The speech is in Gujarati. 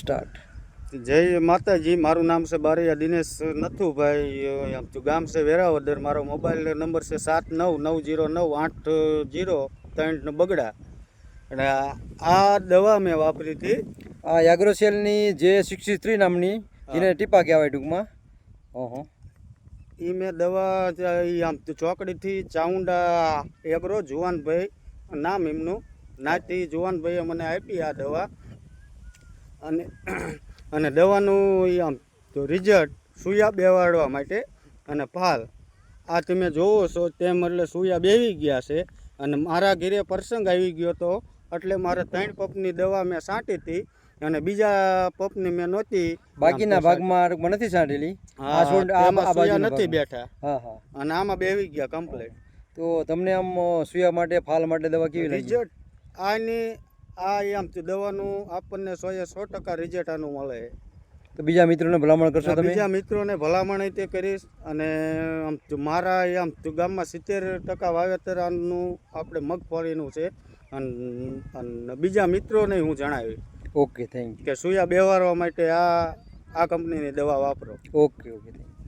સ્ટાર્ટ. જય માતાજી મારું નામ છે બારૈયા દિનેશ નથુભાઈ આમ તો ગામ છે વેરાવદર. મારો મોબાઈલ નંબર છે સાત નવ નવ જીરો નવ આઠ જીરો ત્રણ બગડા. અને આ- દવા મેં વાપરી હતી. આ એગ્રોસેલની જે સિક્સટી થ્રી નામની એને ટીપા કહેવાય ટૂંકમાં. ઓહો. એ મેં દવા આમ તો ચોકડીથી ચાઉંડા એગ્રો જુવાનભાઈ નામ એમનું. નાતી જુવાનભાઈએ મને આપી આ દવા. અને અને દવાનું આમ તો રિઝલ્ટ સૂયા બેવાડવા માટે અને ફાલ આ તમે જોવો છો તેમ એટલે સૂયા બેવી ગયા છે અને મારા ઘરે પ્રસંગ આવી ગયો હતો એટલે મારે ત્રણ પપની દવા મેં છાંટી હતી અને બીજા પપની મેં નહોતી. બાકીના ભાગમાં નથી આ સૂયા નથી બેઠા. અને આમાં બેવી ગયા કમ્પ્લીટ તો તમને આમ સૂયા માટે ફાલ માટે દવા કેવી રિઝલ્ટ આની આ આમથી દવાનું આપણને સો એ સો ટકા રિઝલ્ટ આનું મળે. તો બીજા મિત્રોને ભલામણ કરશો તમે? બીજા મિત્રોને ભલામણ તે કરીશ અને આમ મારા આમ ગામમાં સિત્તેર ટકા વાવેતર આનું આપણે મગફળીનું છે અને બીજા મિત્રોને હું જણાવીશ ઓકે થેન્ક કે સુયા બેવારવા માટે આ આ કંપનીની દવા વાપરો. Okay okay thank